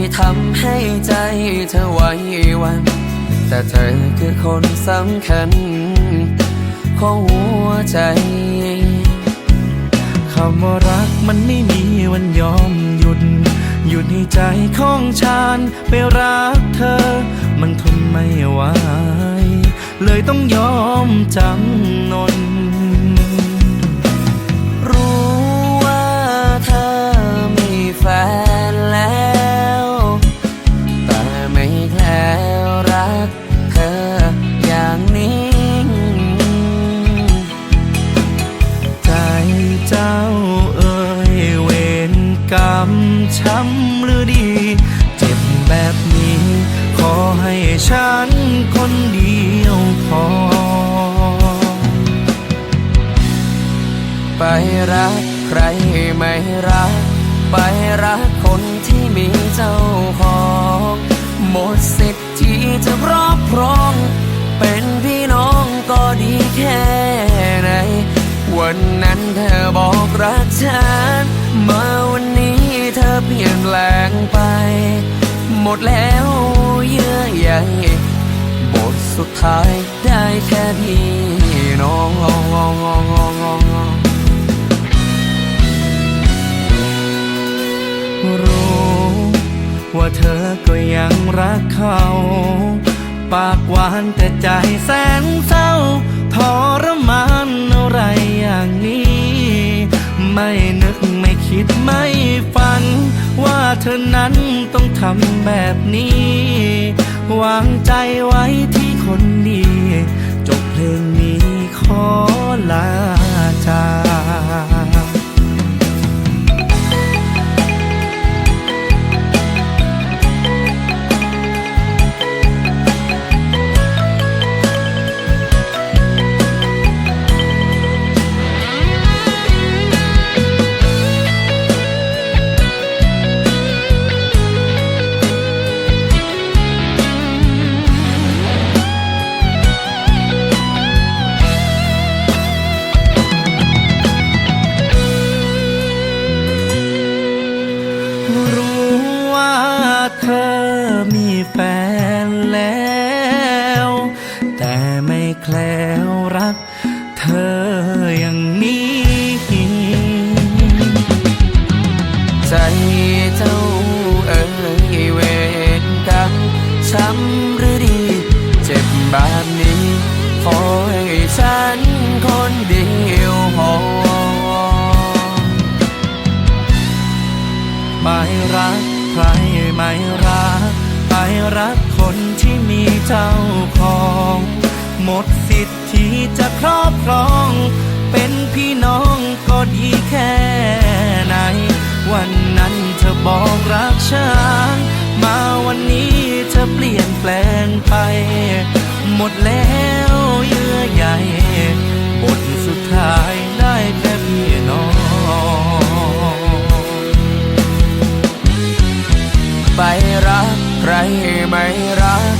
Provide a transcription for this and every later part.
ไม่ทำให้ใจเธอไหว้วัน แต่เธอคือคนสำคัญ ของหัวใจคำว่ารักมันไม่มีวันยอมหยุด หยุดให้ใจของฉันไปรักเธอ มันทนไม่ไหวเลยต้องยอมจำนน รู้ว่าเธอมีแฟน ไม่รัก ไปรักคนที่มีเจ้าของ หมดสิทธิ์ที่จะรอบครอง เป็นพี่น้องก็ดีแค่ไหน วันนั้นเธอบอกรักฉัน มาวันนี้เธอเปลี่ยนแปลงไป หมดแล้วเยื่อใยบทสุดท้ายได้แค่พี่น้อง รู้ ว่าเธอก็ยังรักเขา ปากหวานแต่ใจแสนเศร้าทรมานอะไรอย่างนี้ ไม่นึกไม่คิดไม่ฝัน ว่าเธอนั้นต้องทำแบบนี้ วางใจไว้ที่คนดีจบเพลงนี้ขอลาจาก ไป หมดแล้วเยื่อใหญ่บทสุดท้ายได้แค่พี่น้องไปรักใครไม่รัก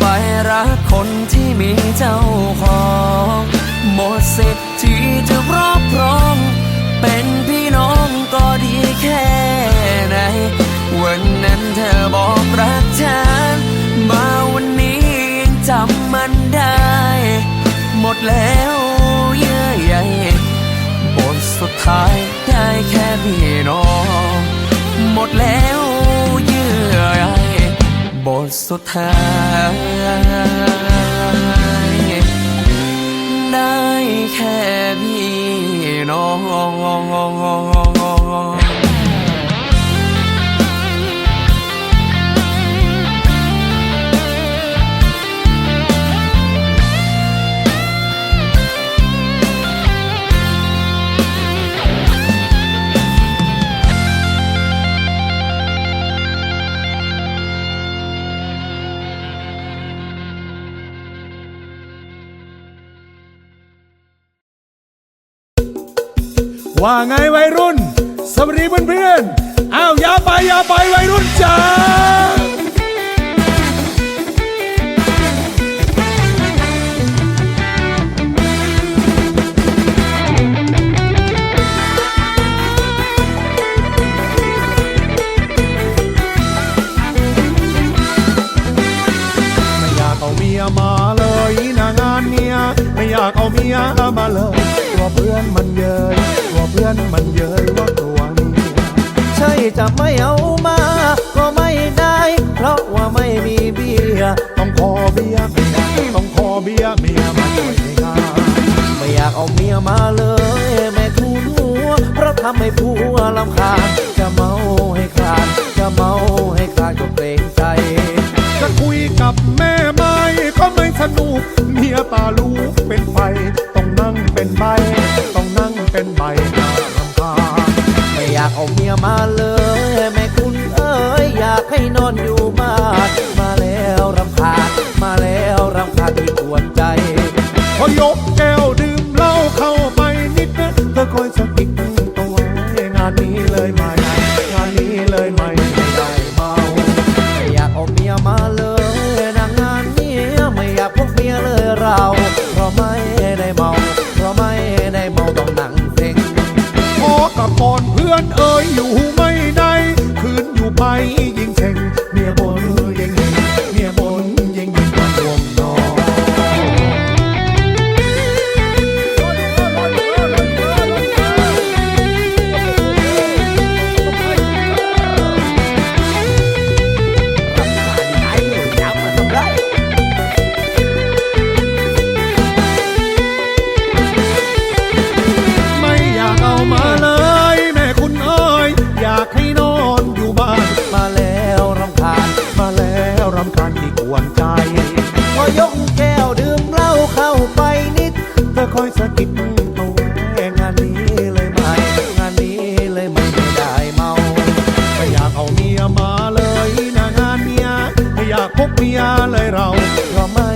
ไปรักคนที่มีเจ้าของ แล้วเยื่อใยบทสุดท้ายได้แค่พี่น้อง หมดแล้วเยื่อใยบทสุดท้าย อนมันเย้ยกลัวเพื่อนมันเย้ยว่ากลัวมีใช่จะไม่เอามา ก็ไม่ได้ เพราะว่าไม่มีเบียร์ต้องขอเบียร์เมียต้องขอเบียร์เมียมาช่วยในงานไม่อยากเอาเมียมาเลยแม่ทุนหัวเพราะทำให้ผัวลำคาญจะเมาให้ขาดจะเมาให้ขาดก็เกรงใจ จะคุยกับแม่ไม่ก็ไม่สนุกเมียตาลูกเป็นไฟต้องนั่งเป็นใบต้องนั่งเป็นใบน่ารำคาญไม่อยากเอาเมียมาเลยแม่คุณเอ้ยอยากให้นอนอยู่บ้านมาแล้วรำคาญมาแล้วรำคาญที่ปวดใจพอยกแก้วดื่มเหล้าเข้าไปนิดนะเธอคอยสะกิดตัวงานนี้เลยไหมงานนี้เลยไหม อยอยู่ไม่ได้ คืนอยู่ไป คอยสะกิดเอาไว้งานนี้เลยไม่งานนี้เลยไม่ได้เมาไม่อยากเอาเมียมาเลยนะงานเมียไม่อยากพกเมียเลยเราเพราะไม่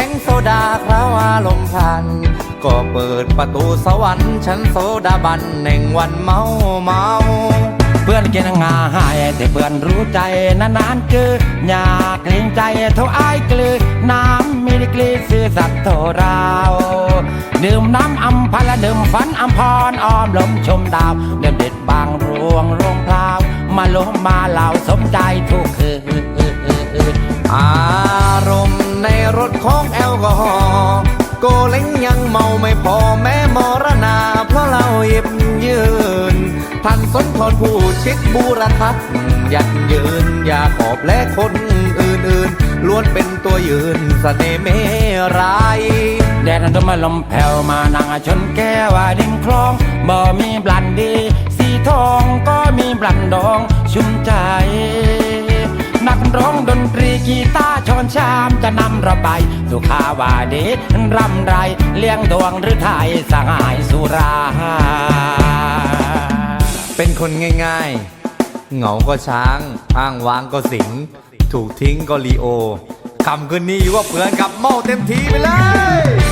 ข็งโซดาคราวอารมณ์พัน ก็เปิดประตูสวรรค์ชั้นโซดาบันแห่งวันเมาเมาเพื่อนกินงาหายแต่เพื่อนรู้ใจนานๆเจออยากเกรงใจเท่าอายกลือน้ำมีดีกรีซื่อสัตย์เท่าเราดื่มน้ำอัมพละดื่มฝันอัมพรอ้อมลมชมดาวเดิมเด็ดบางรวงรวงพราวมาลมมาเหล่าสมใจทุกคืนอารมณ์ ในรถของแอลกอฮอล์โกเล้งยังเมาไม่พอแม้มรณา เพราะเราหยิบยืน ท่านสนทรผู้ชิดบูรทัศยันยืนอย่าขอบและคนอื่นๆล้วนเป็นตัวยืนสเสน่ห์เมรายแดดนั้นมาลมแผ่วมานั่งชนแก้วดิมคลองบ่มีบลันดี สีทองก็มีบลันดองชุ่มใจ นักร้องดนตรีกีตาร์ชอนชามจะนำเราไปสุขาวาดชรำไร เลี้ยงดวงหรือไทยสหายสุรา เป็นคนง่ายๆ เหงาก็ช้างอ้างว้างก็สิง ถูกทิ้งก็ลีโอคำคืนนี้ว่าเพื่อนกับเมาเต็มทีไปเลย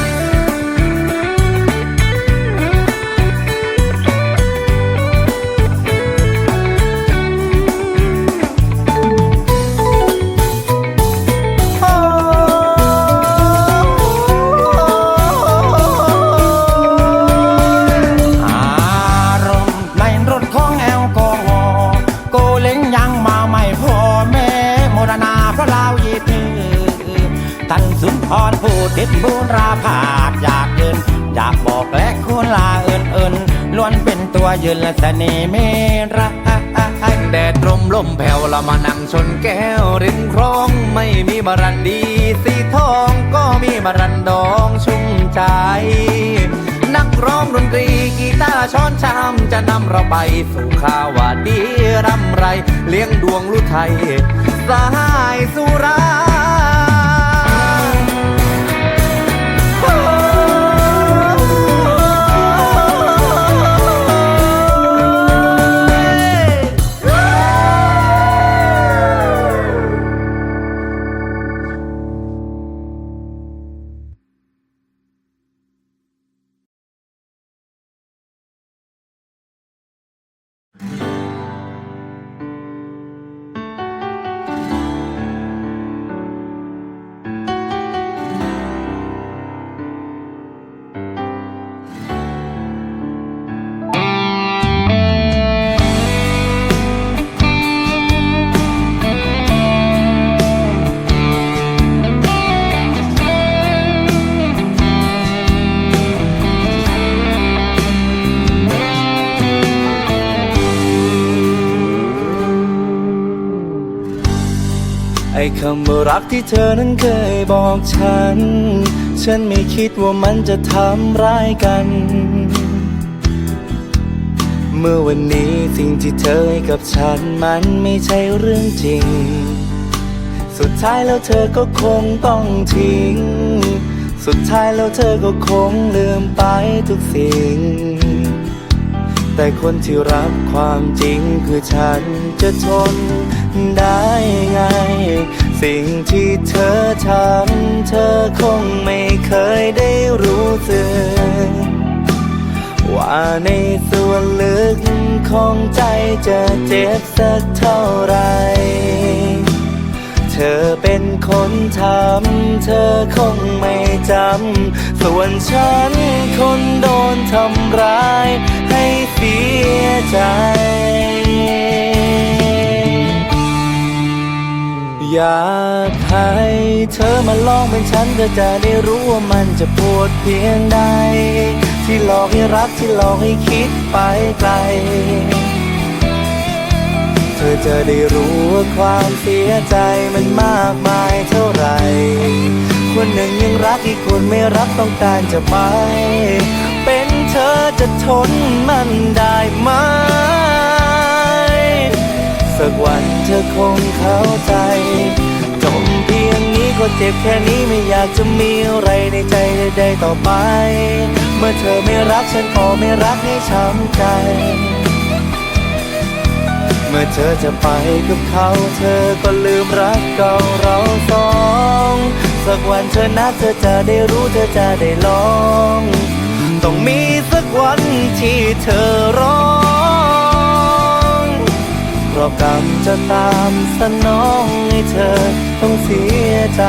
พูดดิบบูราภาคอยากยืนอยากบอกและคุณลาเอินเอินล้วนเป็นตัวยืนและเสน่ห์เมรักแดดลมลมแผ่วละมานั่งชนแก้วริมคลองไม่มีมรันดี สีทองก็มีมรันดองชุ่มใจ นักร้องดนตรีกีตาร์ช้อนชามจะนำเราไปสู่ข่าวว่าดีร่ำไร เลี้ยงดวงลุไทยสายสุรา ไอ้คำว่ารักที่เธอนั้นเคยบอกฉัน ฉันไม่คิดว่ามันจะทำร้ายกัน เมื่อวันนี้สิ่งที่เธอให้กับฉันมันไม่ใช่เรื่องจริง สุดท้ายแล้วเธอก็คงต้องทิ้ง สุดท้ายแล้วเธอก็คงลืมไปทุกสิ่ง แต่คนที่รับความจริงคือฉันจะทน ได้ไง สิ่งที่เธอทำเธอคงไม่เคยได้รู้สึกว่าในส่วนลึกของใจจะเจ็บสักเท่าไร เธอเป็นคนทำเธอคงไม่จำ ส่วนฉันคนโดนทำร้ายให้เสียใจ อยากให้เธอมาลองเป็นฉันเธอจะได้รู้ว่ามันจะปวดเพียงใด ที่หลอกให้รักที่หลอกให้คิดไปไกล เธอจะได้รู้ว่าความเสียใจมันมากมายเท่าไหร่คนหนึ่งยังรักอีกคนไม่รักต้องการจะไป เป็นเธอจะทนมันได้ไหม สักวันเธอคงเข้าใจจมเพียงนี้ก็เจ็บแค่นี้ไม่อยากจะมีอะไรในใจใดๆต่อไป เมื่อเธอไม่รักฉันก็ไม่รักให้ช้ำใจ เมื่อเธอจะไปกับเขา เธอก็ลืมรักเก่าเราสองสักวันเธอนะเธอจะได้รู้เธอจะได้ลอง ต้องมีสักวันที่เธอรอง พราะกรรมจะตามสนองให้เธอต้องเสียใจ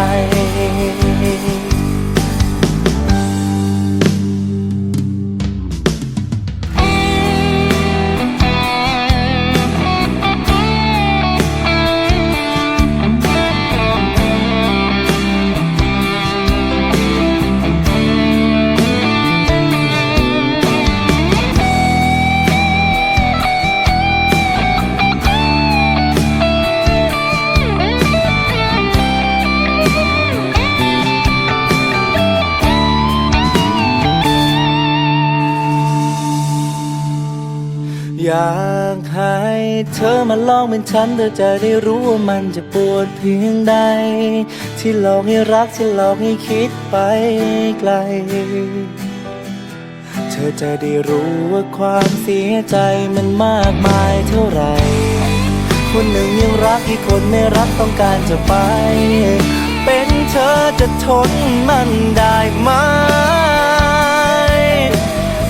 เธอมาลองเป็นฉันเธอจะได้รู้ว่ามันจะปวดเพียงใด ที่หลอกให้รักที่หลอกให้คิดไปไกล เธอจะได้รู้ว่าความเสียใจมันมากมายเท่าไหร่คนหนึ่งยังรักอีกคนไม่รักต้องการจะไป เป็นเธอจะทนมันได้ไหม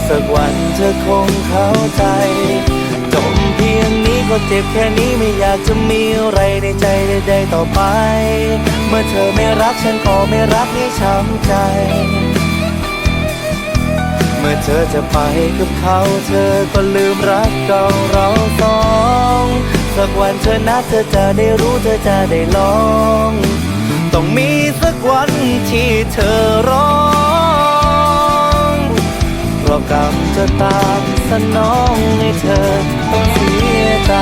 สักวันเธอคงเข้าใจ เจ็บแค่นี้ไม่อยากจะมีอะไรในใจใดๆต่อไป เมื่อเธอไม่รักฉันก็ไม่รักให้ช้ำใจ เมื่อเธอจะไปกับเขาเธอก็ลืมรักเก่าเราสองสักวันเธอนะเธอจะได้รู้เธอจะได้ลอง ต้องมีสักวันที่เธอร้อง พราะกรรมจะตามสนองให้เธอต้องเสียใจ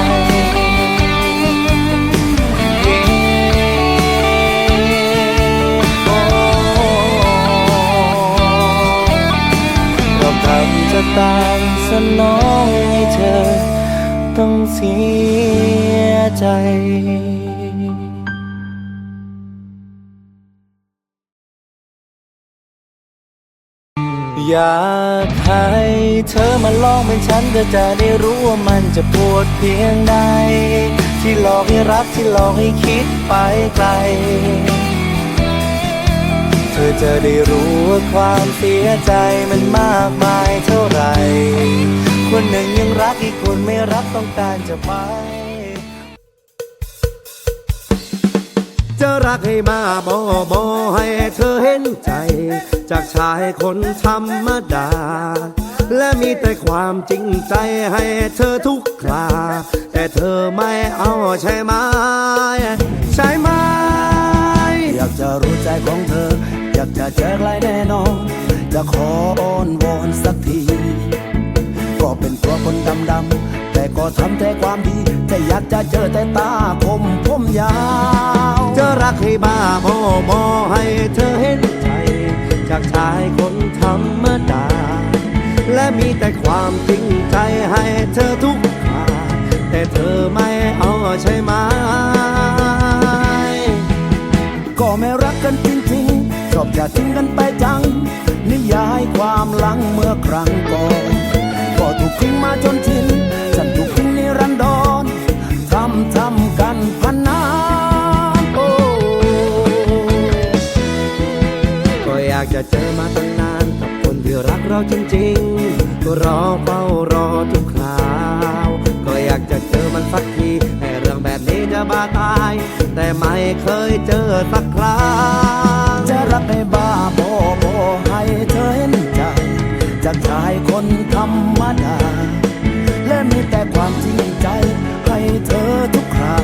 ก็กรรมจะตามสนองให้เธอต้องเสียใจ อยากให้เธอมาลองเป็นฉันก็จะได้รู้ว่ามันจะปวดเพียงใด ที่หลอกให้รักที่หลอกให้คิดไปไกล เธอจะได้รู้ว่าความเสียใจมันมากมายเท่าไหร่คนหนึ่งยังรักอีกคนไม่รักต้องการจะไป รักให้มาบอบอให้เธอเห็นใจ จากชายคนธรรมดา และมีแต่ความจริงใจให้เธอทุกครา แต่เธอไม่เอาใช่ไหมใช่ไหมอยากจะรู้ใจของเธอ อยากจะเจอใครแน่นอนจะขออ้อนวอนสักที ก็เป็นตัวคนดำดำ ก็ทำแต่ความดี แต่อยากจะเจอแต่ตาคมผมยาว จะรักให้บ้าบอบอให้เธอเห็นใจ จากชายคนธรรมดา และมีแต่ความจริงใจให้เธอทุกคราแต่เธอไม่เอาใช่ไหมก็ไม่รักกันจริงๆ ชอบจะทิ้งกันไปจัง นิยายความหลังเมื่อครั้งก่อน ก็ถูกทิ้งมาจนชิน เราจริงๆก็รอเฝ้ารอทุกคราว ก็อยากจะเจอมันสักทีแต่เรื่องแบบนี้จะบ้าตาย แต่ไม่เคยเจอสักครั้งจะรักให้บ้าบอบอให้เธอเห็นใจจากชายคนธรรมดา และมีแต่ความจริงใจ ให้เธอทุกครา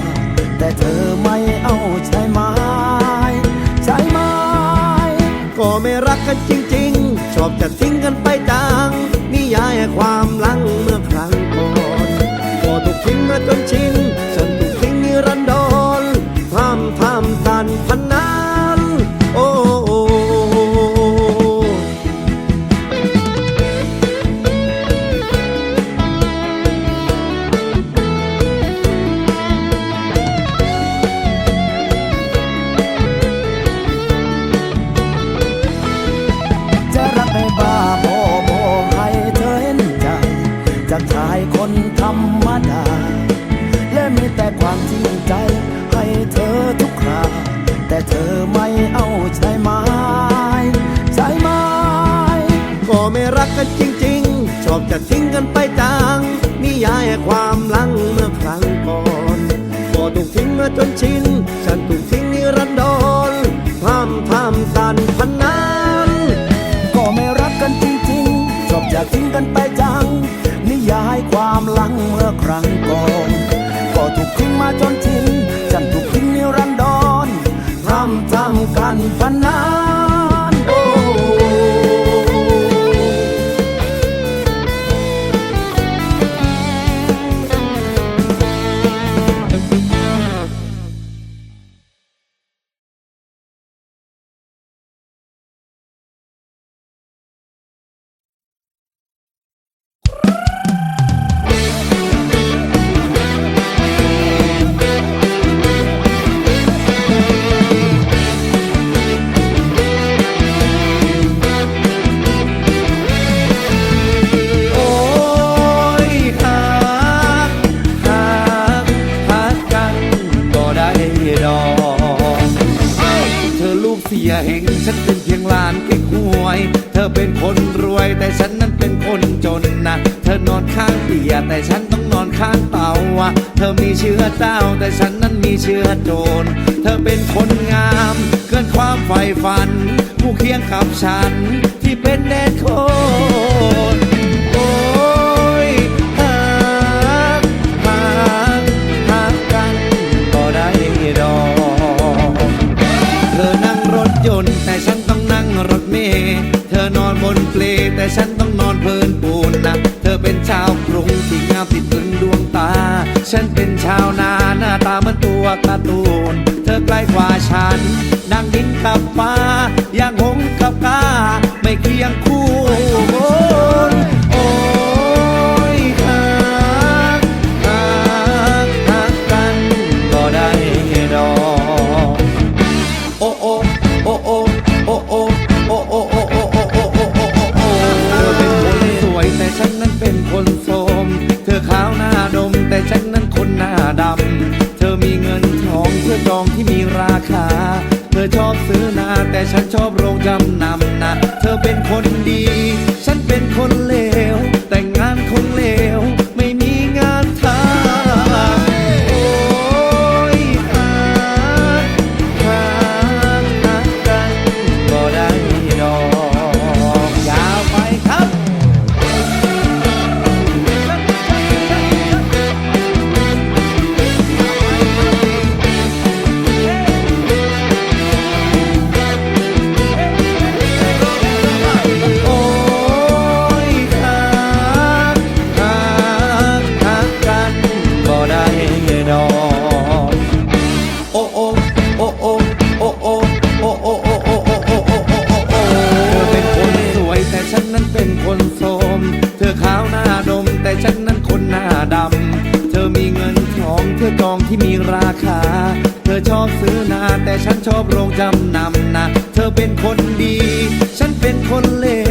แต่เธอไม่เอาใช่ไหมใช่ไหมก็ไม่รักกันจริงๆช อบจะทิ้งกันไปจังนิยายความลังเมื่อครั้งก่อนก็ถูกทิ้งมาจนชิน มาจนชิน ฉันถูกทิ้งนิรันดรทำทำกันพันนานก็ไม่รักกันจริงๆชอบอยากทิ้งกันไปจัง นิยายความหลังเมื่อครั้งก่อน ก็ถูกทิ้งมาจนชิน ผู้เคียงกับฉันที่เป็นแดนโคนโอ้ยหักหักหักกันก็ได้ดอกเธอนั่งรถยนต์แต่ฉันต้องนั่งรถเมล์เธอนอนบนเปลแต่ฉันต้องนอนเพลินปูนนะเธอเป็นชาวกรุงที่งามติดตึงดวงตา ฉันเป็นชาวนาหน้าตาเหมือนตัวการ์ตูน เธอไกล้กว่าฉันดังดินกับฟ้า เงินทองเพื่อจองที่มีราคา เธอชอบซื้อนาแต่ฉันชอบโรงจำนำนะ เธอเป็นคนดี ฉันเป็นคนเล ดำ เธอมีเงินทองเธอกองที่มีราคา เธอชอบซื้อนาแต่ฉันชอบโรงจำนำนะ เธอเป็นคนดี ฉันเป็นคนเลว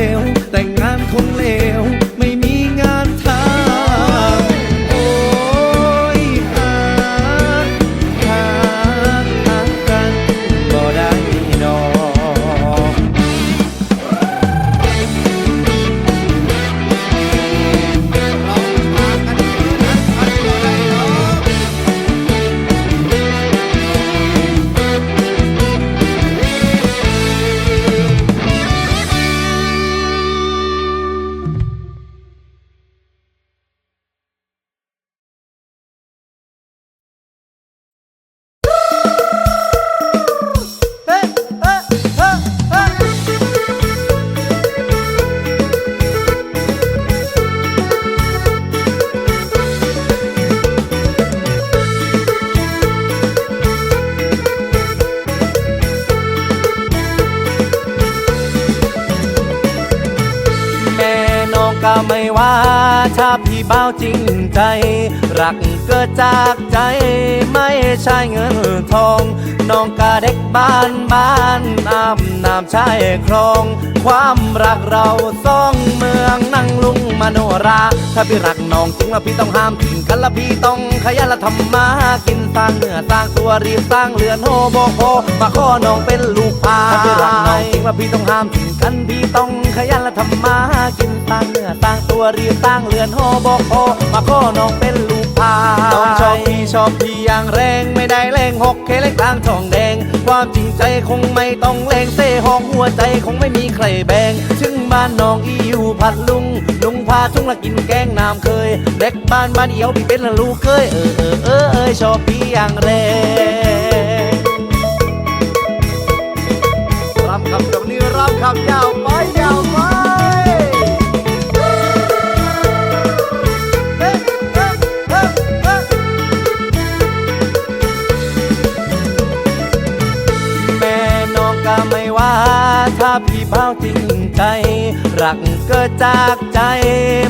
ชาพี่เบ้าจริงใจ รักเกิดจากใจไม่ใช่เงินทอง น้องกา บ้านบ้านอาบน้ำชายคลอง ความรักเราสองเมืองนั่งลุงมโนรา ถ้าพี่รักน้องจริงแล้วพี่ต้องห้ามทิ้งกันและพี่ต้องขยันและทำมากินสร้างเนื้อสร้างตัวรีบสร้างเรือนโฮโบโคมาขอน้องเป็นลูกพายถ้าพี่รักน้องจริงล้วพี่ต้องห้ามทิ้งกันพี่ต้องขยันและทำมากินสร้างเนื้อสร้างตัวรีบสร้างเรือนโฮโบโคมาขอน้องเป็นลูก พาน้องชอบพี่ชอบพี่อย่างแรงไม่ได้แรงหกเคเล็กลางทองแดง ความจริงใจคงไม่ต้องแรงเซ่หองหัวใจคงไม่มีใครแบ่งถึงบ้านน้องอีอยู่พัดลุง ลุงพาทุ่งละกินแกงน้ำเคยเด็กบ้านบ้านเอียวพี่เป็นละลูกเคยเออเออเออเออชอบพี่อย่างแรงรำคำกับนี้รำคำยาว ถ้าพี่เบ้าจริงใจ รักเกิดจากใจ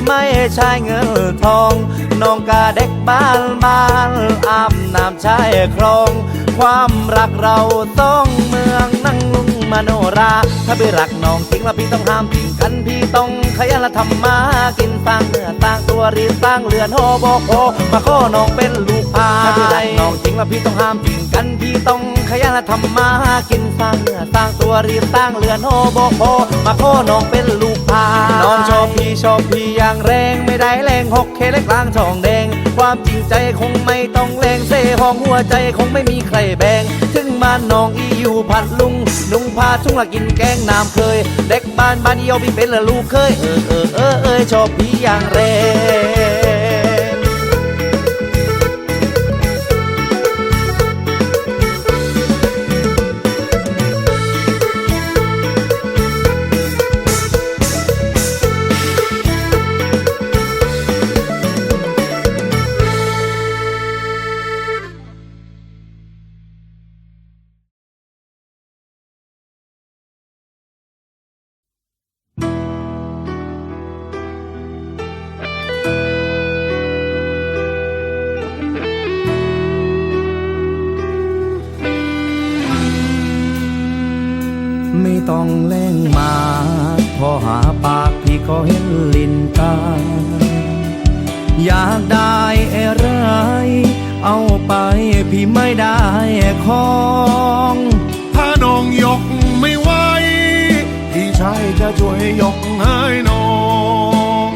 ไม่ใช่เงินทอง น้องก็เด็กบ้านบ้านอาบน้ำชายคลอง ความรักเราต้องเมืองนั่งลุงมโนรา ถ้าพี่รักน้องจริงแล้วพี่ต้องห้ามทิ้งกันพี่ต้องขยันและทำมากินสร้างเนื้อสร้างตัวรีสร้างเรือนโฮโบโคมาข้อน้องเป็นลูกพาย แล้วพี่ต้องห้ามทิ้งกันพี่ต้องขยันและทำมาหากินสร้างเนื้อสร้างตัวรีบสร้างเรือนโฮโบโคมาขอน้องเป็นลูกพายน้องชอบพี่ชอบพี่อย่างแรงไม่ได้แรงหกเคเล็กกลางทองแดง ความจริงใจคงไม่ต้องแรงเซ่ห้องหัวใจคงไม่มีใครแบ่งถึงบ้านน้องอีอยู่พัดลุงลุงพาทุ่งละกินแกงน้ำเคย เด็กบ้านบ้านเอียวพี่เป็นละลูกเคยเออเออเออเออชอบพี่อย่างแรง ก็เห็นลินตา อยากได้อะไร เอาไปพี่ไม่ได้ของถ้าน้องยกไม่ไหวพี่ชายจะช่วยยกให้น้อง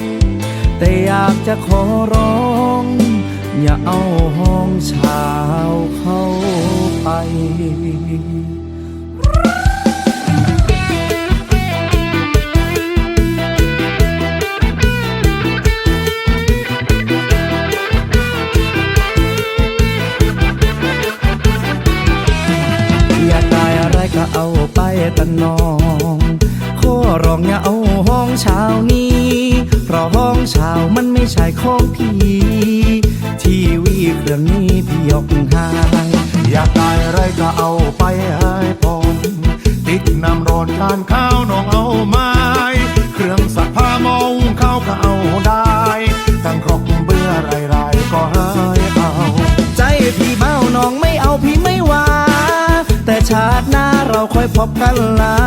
แต่อยากจะขอร้อง อย่าเอาห้องเชาวเข้าไป ตนอง ขอร้องอย่าเอาห้องเช้านี้ เพราะห้องเช้ามันไม่ใช่ของพี่ทีวีเครื่องนี้พี่ยกห่างอยากได้ไรก็เอาไปให้พรติ๊กน้ำร้อนทานข้าวน้องเอาไม้เครื่องสักผ้ามอหุงข้าวก็เอาได้ตั้งครกเบื่อไรๆก็ให้เอา ใจพี่เบ้าน้องไม่เอาพี่ไม่ ค่อยพบกันแล้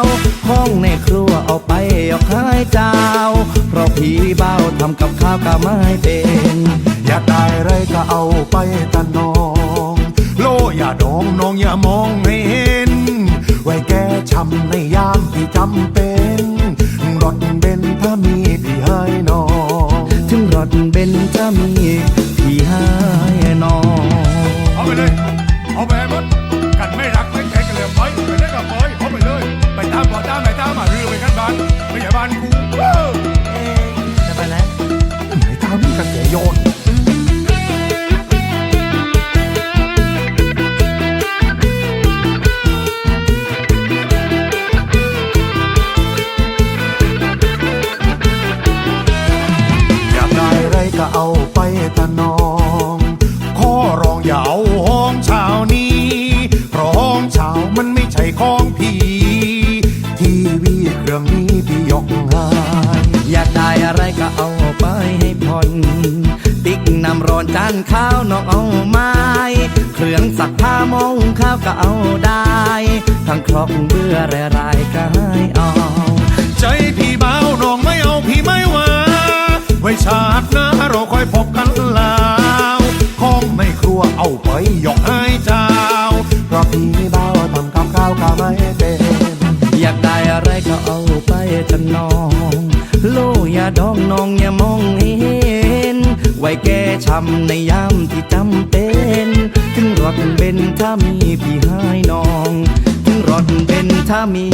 วห้องในครัวเอาไปยกให้เจ้า เพราะพี่เบ้าทำกับข้าวก็ไม่เป็น อยากได้ไรก็เอาไปตะนอง โลอย่าดองน้องอย่ามองให้เห็น ไว้แก้ช้ำในยามที่จำเป็นรถเบนซ์ถ้ามีพี่ให้น้อง ถึงรถเบนซ์จะมี เอาไปยกให้เจ้าเพราะพี่เบาทำกับข้าวก็ไม่เป็นอยากได้อะไรก็เอาไปจำนองโลอย่าดองน้องอย่ามองให้เห็น ไว้แก้ช้ำในยามที่จำเป็นถึงรถเบนถ้ามีพี่ให้น้อง ถึงรถเบนถ้ามี